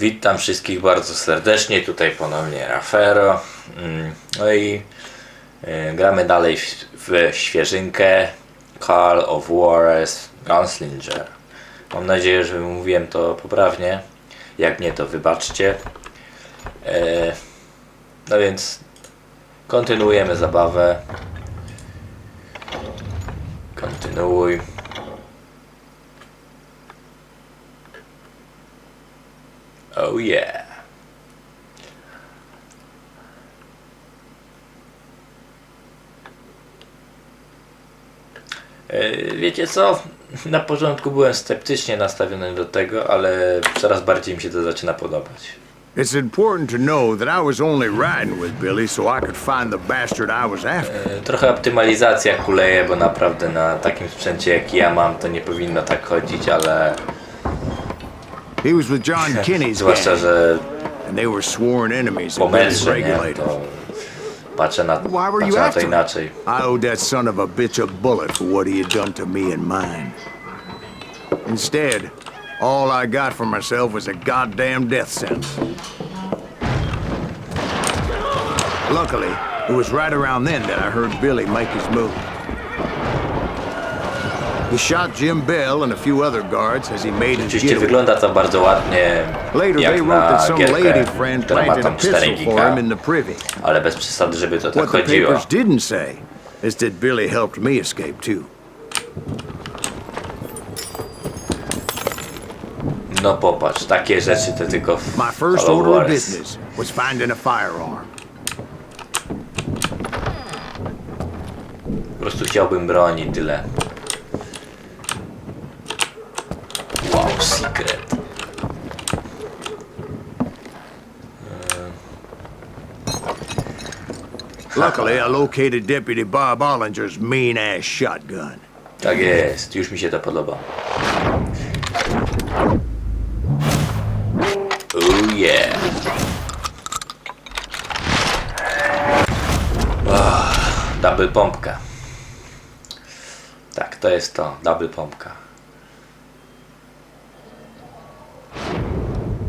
Witam wszystkich bardzo serdecznie, tutaj ponownie Rafero. Mm, No i e, gramy dalej w, świeżynkę Call of Juarez Gunslinger. Mam nadzieję, że mówiłem to poprawnie. Jak nie, to wybaczcie. E, no więc kontynuujemy zabawę. Kontynuuj. Oh yeah. E, Wiecie co? Na początku byłem sceptycznie nastawiony do tego, ale coraz bardziej mi się to zaczyna podobać. It's important to know that I was only riding with Billy so I could find the bastard I was after. E, Trochę optymalizacja kuleje, bo naprawdę na takim sprzęcie jak ja mam to nie powinno tak chodzić, ale He was with John Kinney's zwłaszcza, gang, że and they were sworn enemies po of Billy's mędrze, nie? regulators. To patrzę na, Why were you patrzę na to after him? inaczej. I owed that son of a bitch a bullet for what he had done to me and mine. Instead, all I got for myself was a goddamn death sentence. Luckily, it was right around then that I heard Billy make his move. He shot Jim Bell and a few other guards as he made his Oczywiście wygląda to bardzo ładnie, Later, they jak wrote na that some lady gierkę, friend która ma planted a tam 4 pistol for him in the privy. ale bez przesady, żeby to tak What the chodziło. papers didn't say is that Billy helped me escape too. No popatrz, takie rzeczy to tylko w My first Call of order of business was finding a firearm. Po prostu chciałbym broni, tyle. Luckily, I located Deputy Bob Ollinger's mean-ass shotgun. Tak jest, już mi się to podoba. Oh yeah. Ah, double pompka. Tak, to jest to, double pompka.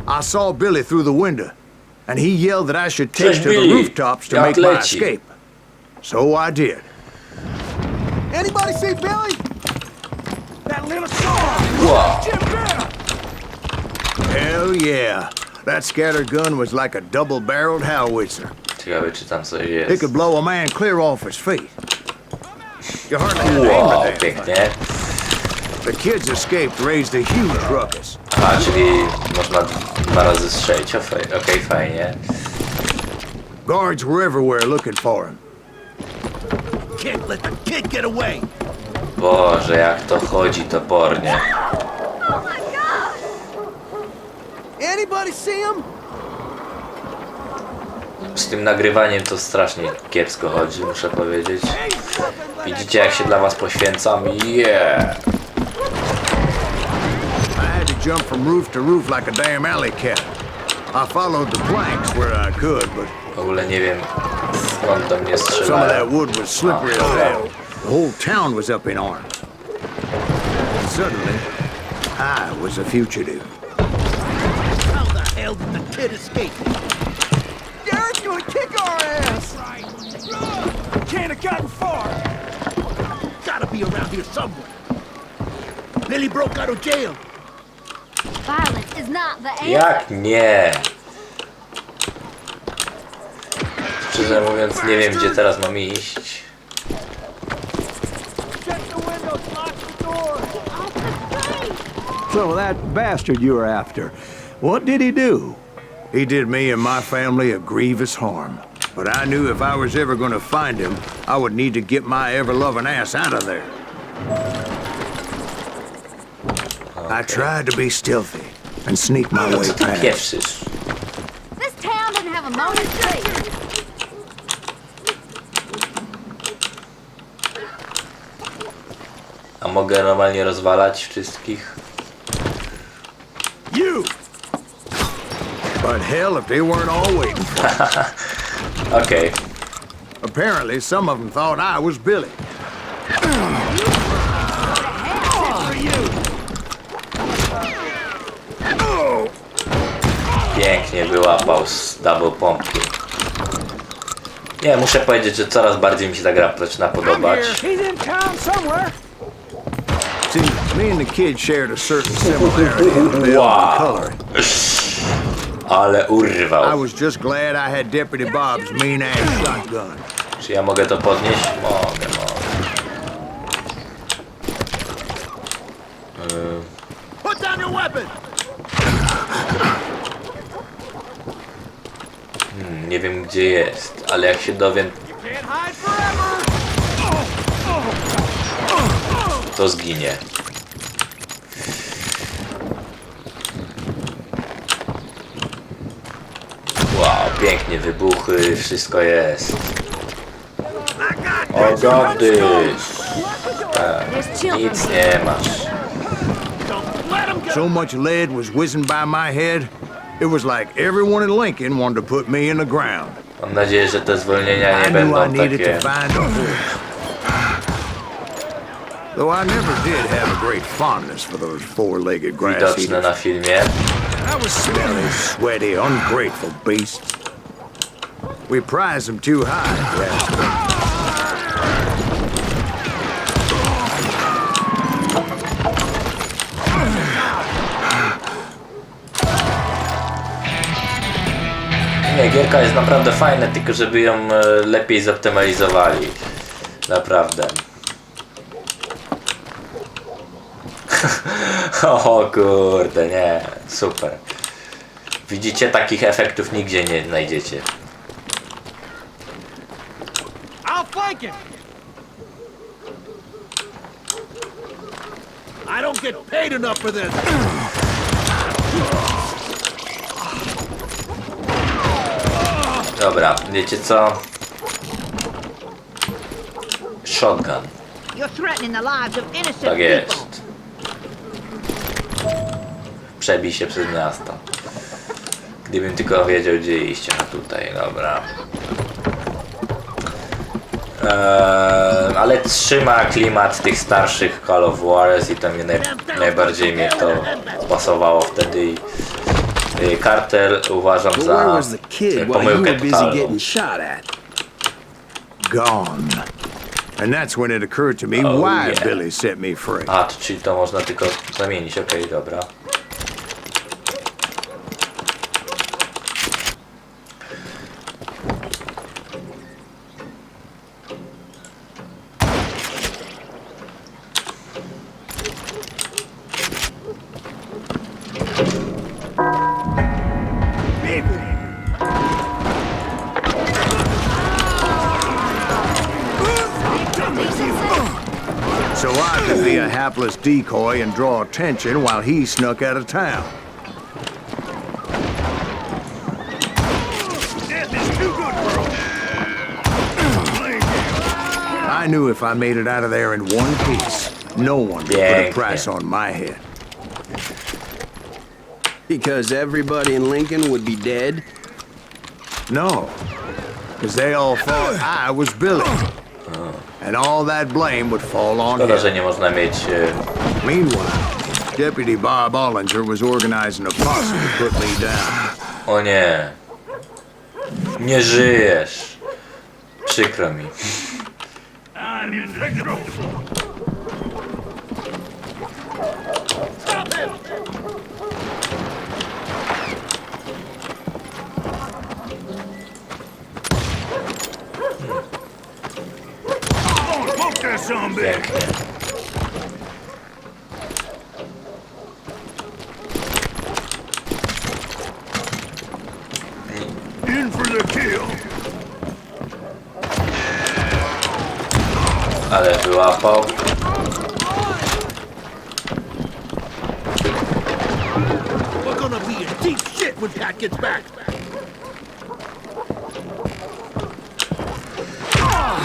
I saw Billy through the window, and he yelled that I should take Cześć, to the Billy. rooftops to Jak make my leci? escape. So I did. Anybody see Billy? That little son! Wow. Jim Bell! Hell yeah. That scatter gun was like a double-barreled howitzer. Ciekawe czy tam coś It jest. could blow a man clear off his feet. You hardly had to aim Wow, the damn pięknie. The kids escaped raised a huge ruckus. A, czyli można dwa razy strzelić. Okej, okay, fajnie. Guards were everywhere looking for him. Can't let the kid get away. Boże, jak to chodzi topornie. Anybody see him? Z tym nagrywaniem to strasznie kiepsko chodzi, muszę powiedzieć. Widzicie jak się dla was poświęcam? Yeah! I jump from roof to roof like a damn alley cat. I followed the planks where I could, but W ogóle nie wiem skąd do mnie some of that wood was slippery as hell. The whole town was up in arms. Suddenly, I was a fugitive. How the hell did the kid escape? Garrett's gonna kick our ass! Right. Can't have gotten far. Gotta be around here somewhere. Billy broke out of jail. Violence is not the answer. Jak nie? Szczerze mówiąc nie wiem gdzie teraz mam iść. Check the windows, lock the door. So that bastard you were after, what did he do? He did me and my family a grievous harm. But I knew if I was ever going to find him, I would need to get my ever-loving ass out of there. I tried to be stealthy and sneak my way past. pieprzysz? This town doesn't have a. A mogę normalnie rozwalać wszystkich? You! But hell, if they weren't all waiting. Okej. Apparently, some of them thought I was Billy. Pięknie wyłapał z double pompki. Nie, muszę powiedzieć, że coraz bardziej mi się ta gra zaczyna podobać. See, me and the kid shared a certain similarity in build Wow. and color. Ale I urwał. was just glad I had Deputy Bob's mean ass shotgun. Czy ja mogę to podnieść? Mogę, mogę. Put down your weapon. Nie wiem gdzie jest, ale jak się dowiem, to zginie. Wow, pięknie wybuchy, wszystko jest. O gody, There's children. nic nie masz. So much lead was whizzing by my head, it was like everyone in Lincoln wanted to put me in the ground. Mam nadzieję, że te zwolnienia I nie knew I będą needed takie... to find a horse. Though I never did have a great fondness for those four-legged grass widoczne eaters. na filmie. I was smelly, sweaty, ungrateful beasts. We prize them too high. Nie, gierka jest naprawdę fajna, tylko żeby ją e, lepiej zoptymalizowali. Naprawdę. o kurde, nie, super. Widzicie, takich efektów nigdzie nie znajdziecie. I don't get paid enough for this. Dobra, wiecie co? Shotgun, tak jest. Przebij się przez miasto. Gdybym tylko wiedział gdzie iść, a tutaj, dobra. Eee, ale trzyma klimat tych starszych Call of Juarez i to mnie naj, najbardziej mnie to pasowało wtedy. I, i kartel uważam za you pomyłkę totalną. Gone. And that's when it occurred to me Oh, why. Billy set me free. A, to, czyli to można tylko zamienić, okej, dobra. Hapless decoy and draw attention while he snuck out of town. Death is too good for. I knew if I made it out of there in one piece, no one would put a price yeah. on my head. Because everybody in Lincoln would be dead? No, because they all thought I was Billy. And all that blame would fall on Szkoda, że him. nie można mieć... e, Meanwhile, Deputy Bob Ollinger was organizing a posse to put me down. O nie. Nie żyjesz. Przykro mi. Pięknie. In for the kill. Ale wyłapał. We're gonna be in deep shit when Pat gets back.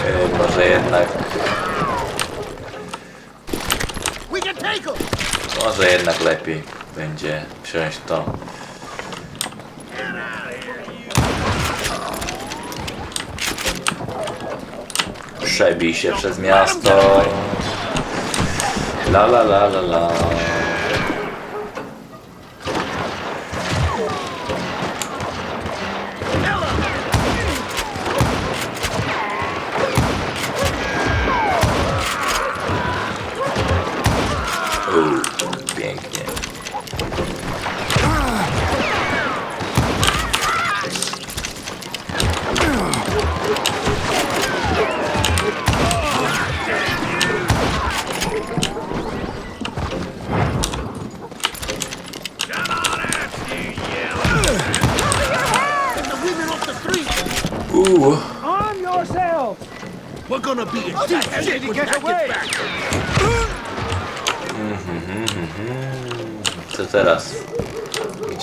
E, może jednak... Może jednak lepiej będzie wziąć to. Przebij się przez miasto. La la la la la.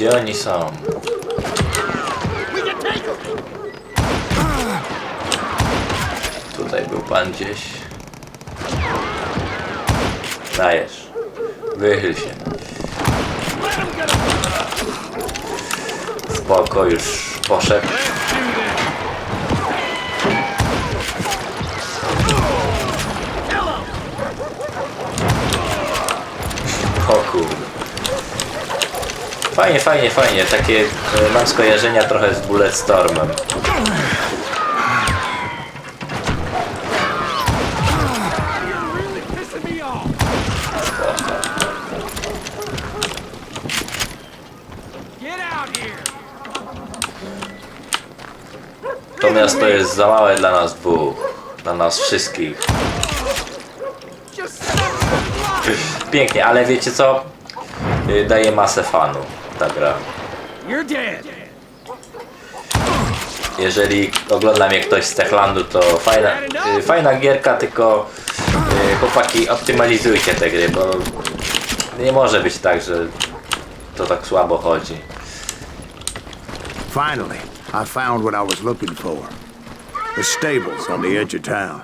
Gdzie oni są? Tutaj był pan gdzieś. Dajesz. Wychyl się. Spoko, już poszedł. O kurde. Fajnie, fajnie, fajnie. Takie e, mam skojarzenia trochę z Bulletstormem. To miasto jest za małe dla nas dwóch. Dla nas wszystkich. Pięknie, ale wiecie co? Y, Daje masę fanu ta gra. Jeżeli ogląda mnie ktoś z Techlandu, to fajna, y, fajna gierka, tylko y, chłopaki optymalizujcie te gry, bo nie może być tak, że to tak słabo chodzi. Finally, I found what I was looking for. The stables on the edge of town.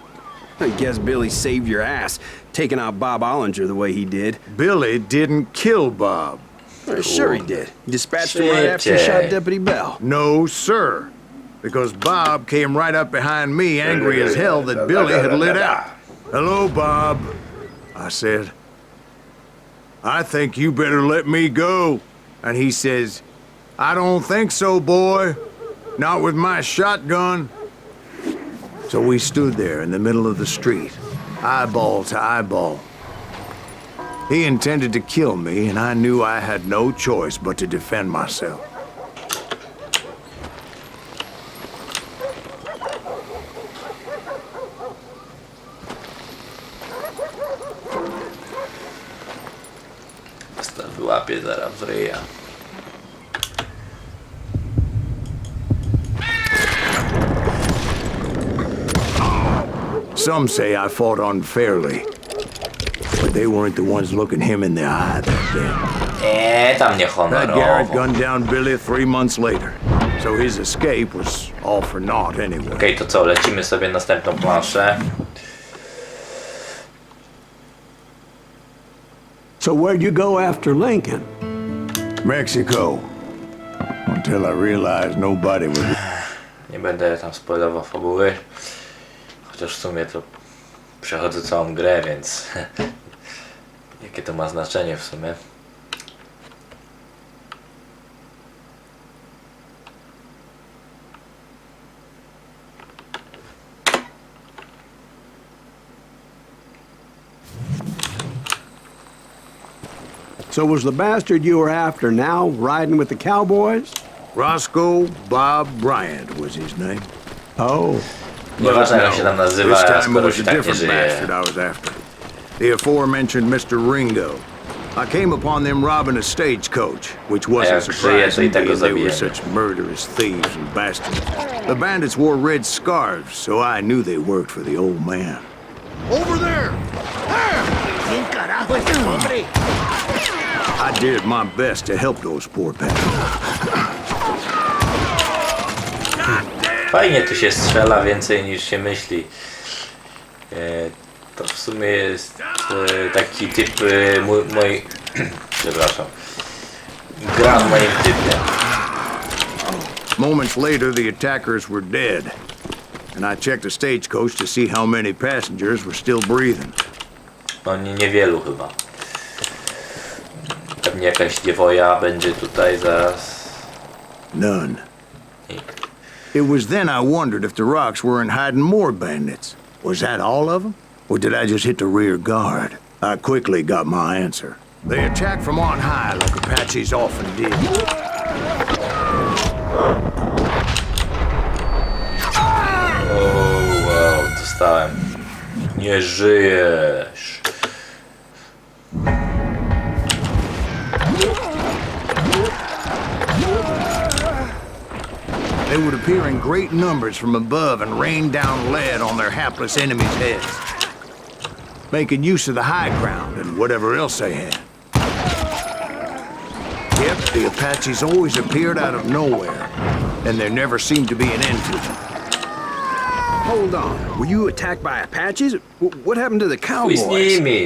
I guess Billy saved your ass, taking out Bob Ollinger the way he did. Billy didn't kill Bob. Sure he did. He dispatched him right after he shot Deputy Bell. No, sir. Because Bob came right up behind me, angry as hell that Billy had lit out. Hello, Bob, I said. I think you better let me go. And he says, I don't think so, boy. Not with my shotgun. So we stood there in the middle of the street, eyeball to eyeball. He intended to kill me, and I knew I had no choice but to defend myself. Wyłapię zaraz w ryja. Some say I fought unfairly, but they weren't the ones looking him in the eye that day. Eee, tam nie That Garrett gunned down Billy three months later, so his escape was all for naught anyway. Okej, to co, lecimy sobie następną planszę. So where'd you go after Lincoln? Mexico. Until I realized nobody was. Nie będę tam spoilował fabuły. Chociaż w sumie to przechodzę całą grę, więc jakie to ma znaczenie w sumie. So was the bastard you were after now riding with the cowboys? Roscoe Bob Bryant was his name. Oh, Nieważne jak się tam nazywa, this time it skoro was się a tak nie different żyje. bastard I was after. The aforementioned Mr. Ringo. I came upon them robbing a stagecoach, which wasn't Jak żyje, to i surprising, tego being they were such murderous thieves and bastards. The bandits wore red scarves, so I knew they worked for the old man. Over there! There! ¿Quién carajo es ese hombre? I did my best to help those poor bastards. Fajnie tu się strzela więcej niż się myśli. E, to w sumie jest taki typ e, mój, mój przepraszam. Gra w moim typie. Moments later, the attackers were dead, and I checked the stagecoach to see how many passengers were still breathing. No nie, niewielu chyba. Pewnie jakaś dziewoja będzie tutaj zaraz. None. It was then I wondered if the rocks weren't hiding more bandits. Was that all of them? Or did I just hit the rear guard? I quickly got my answer. They attacked from on high like Apaches often did. O, wow, dostałem. Nie żyjesz. they would appear in great numbers from above and rain down lead on their hapless enemies' heads, making use of the high ground and whatever else they had. Yep, the Apaches always appeared out of nowhere, and there never seemed to be an end to them. Hold on. Were you attacked by Apaches? Wh- What happened to the cowboys?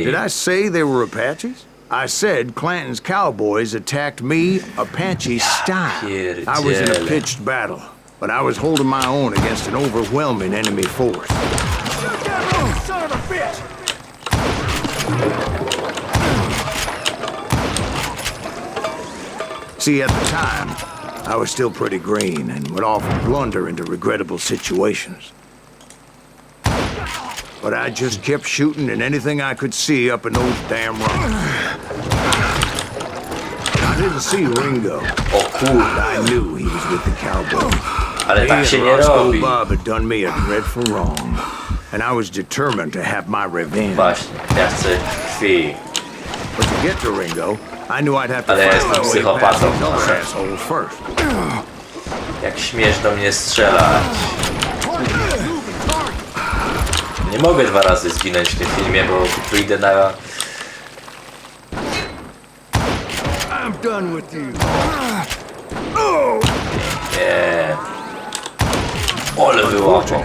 Did I say they were Apaches? I said Clanton's cowboys attacked me Apache style. I was in a pitched battle, but I was holding my own against an overwhelming enemy force. Shoot that Son of a bitch! See, at the time, I was still pretty green and would often blunder into regrettable situations. But I just kept shooting at anything I could see up in those damn rocks. I didn't see Ringo, oh, O but I knew he was with the cowboys. ale He tak and się nie Roscoe robi. Bob had done me a dreadful wrong, and I was determined to have my revenge. Właśnie, ja chcę krwi. But to get to Ringo, I knew I'd have to Ale ja jestem psychopatą. these other assholes first. Jak śmiesz do mnie strzelać. Nie mogę dwa razy zginąć w tym filmie, bo wyjdę na... I'm done with you. Nie. Ole wyłapał.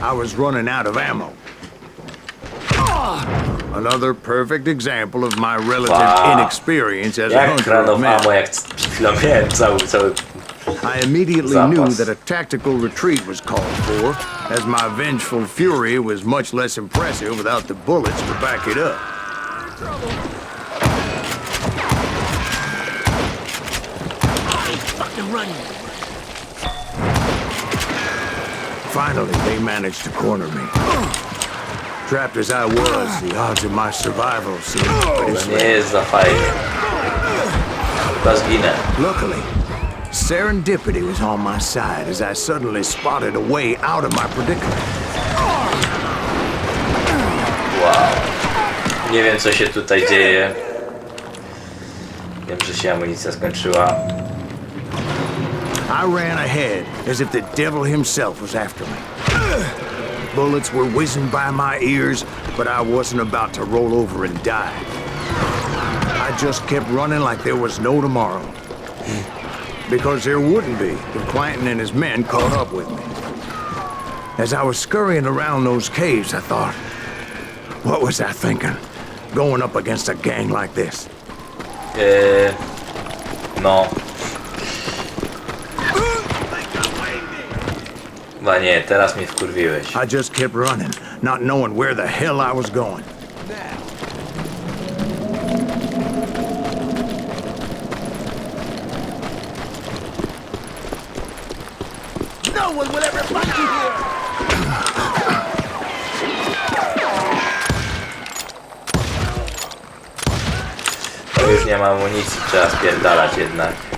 I was running out of ammo. Another perfect example of my relative Wow. inexperience as a hunter of men. amo, jak przed cały, cały... I immediately Zapas. knew that a tactical retreat was called for, as my vengeful fury was much less impressive without the bullets to back it up. I Fucking running. Finally, they managed to corner me. Trapped as I was, the odds of my survival seemed pretty slim. nie jest za fajnie. Zginę. Luckily, serendipity was on my side as I suddenly spotted a way out of my predicament. Wow. Nie wiem co się tutaj dzieje. Wiem, że się amunicja skończyła. I ran ahead as if the devil himself was after me. Bullets were whizzing by my ears, but I wasn't about to roll over and die. I just kept running like there was no tomorrow. Because there wouldn't be if Clanton and his men caught up with me. As I was scurrying around those caves, I thought, what was I thinking? Going up against a gang like this? Eee, no. Chyba nie, teraz mnie wkurwiłeś. I just kept running, not knowing where the hell I was going. No one will ever find you here! To już nie ma amunicji, trzeba spierdalać jednak.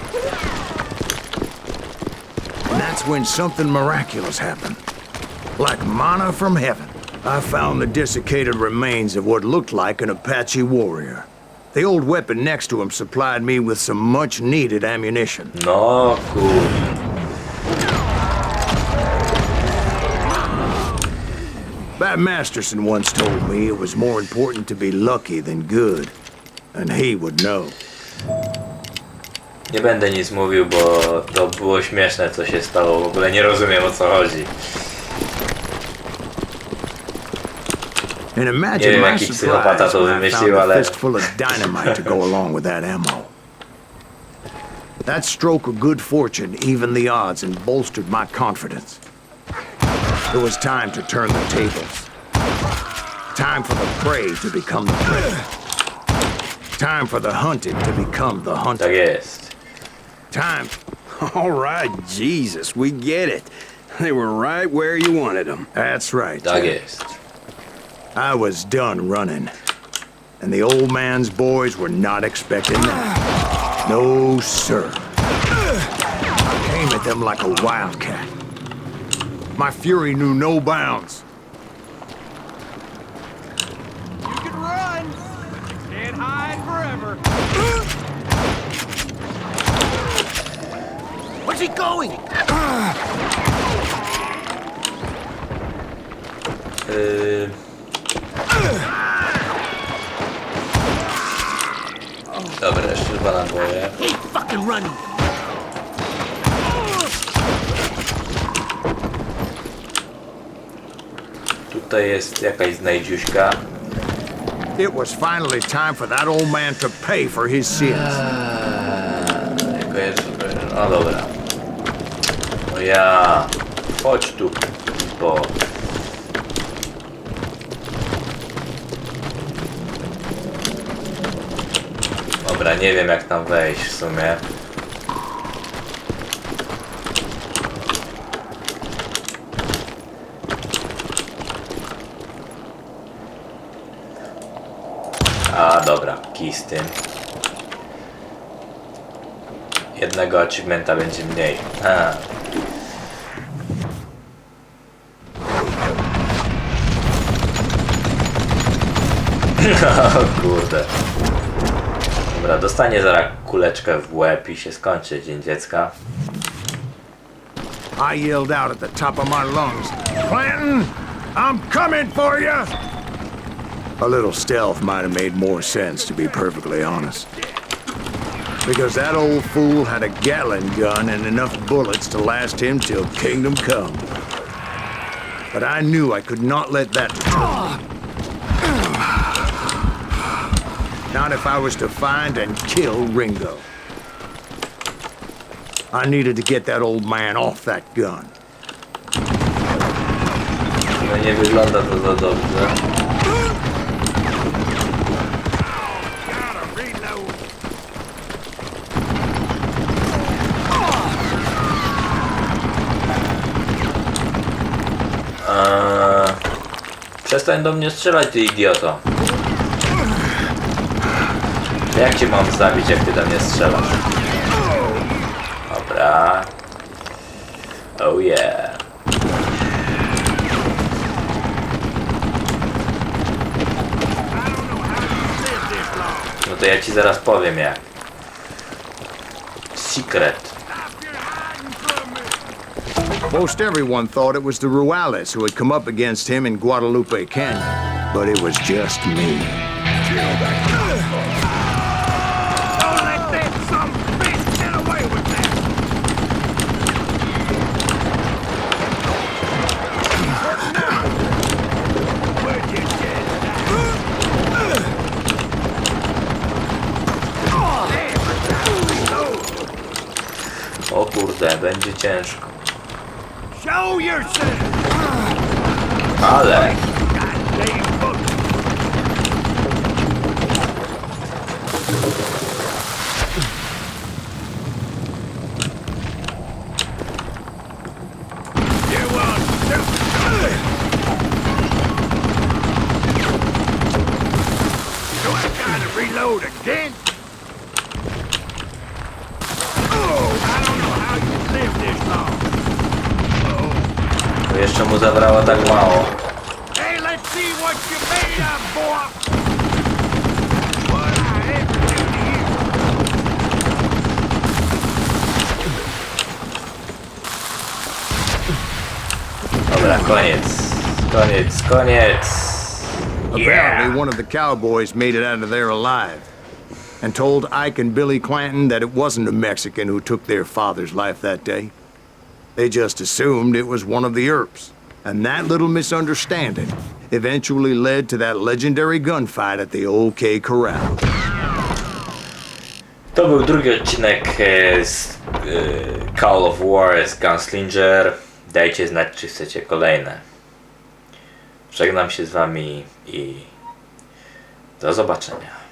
That's when something miraculous happened. Like mana from heaven, I found the desiccated remains of what looked like an Apache warrior. The old weapon next to him supplied me with some much needed ammunition. No kur... Bat Masterson once told me it was more important to be lucky than good. And he would know. Nie będę nic mówił, bo to było śmieszne co się stało. W ogóle nie rozumiem o co chodzi. And Nie imagine wiem, my jaki psychopata surprise to when I wymyślił, a ale- fistful of dynamite to go along with that ammo. That stroke of good fortune evened the odds and bolstered my confidence. It was time to turn the tables. Time for the prey to become the prey. Time for the hunted to become the Tak hunted. jest. Time. All right, Jesus, we get it. They were right where you wanted them. That's right. Tak Jack. jest. I was done running. And the old man's boys were not expecting that. No, sir. I came at them like a wildcat. My fury knew no bounds. You can run! Can't hide forever! Where's he going? Yy... Dobra, jeszcze dwa naboje. He fucking running. Tutaj jest jakaś znajdziuśka. It was finally time for that old man to pay for his sins. No dobra. No ja... Chodź tu, bo... Dobra, nie wiem jak tam wejść w sumie. A, dobra, kij z tym. Jednego achievementa będzie mniej. A. O kurde. Dobra, dostanie zaraz kuleczkę w łeb i się skończy dzień dziecka. I yelled out at the top of my lungs, Clanton, I'm coming for you! A little stealth might have made more sense, to be perfectly honest. Because that old fool had a Gatling gun and enough bullets to last him till kingdom come. But I knew I could not let that. Not if I was to find and kill Ringo. I needed to get that old man off that gun. No nie wygląda to za dobrze. Przestań do mnie strzelać, ty idioto. Jak cię mam zabić, jak ty do mnie strzelasz? Dobra. Oh yeah. No to ja ci zaraz powiem jak. Secret. Most everyone thought it was the Ruales who had come up against him in Guadalupe Canyon, but it was just me. O kurde, będzie ciężko. Show yourself! Ale. Goddamn book! You want to Do I gotta reload again? Oh, I don't know how you lived this long. To jeszcze mu zabrało tak mało. Hey, let's see what you made of, boy! What I ever do to you? Dobra, koniec. Koniec, koniec. Apparently, one of the cowboys made it out of there alive and told Ike and Billy Clanton that it wasn't a Mexican who took their father's life that day. They just assumed it was one of the Earps. And that little misunderstanding eventually led to that legendary gunfight at the OK Corral. To był drugi odcinek z Call of War z Gunslinger. Dajcie znać, czy chcecie kolejne. Żegnam się z wami i do zobaczenia.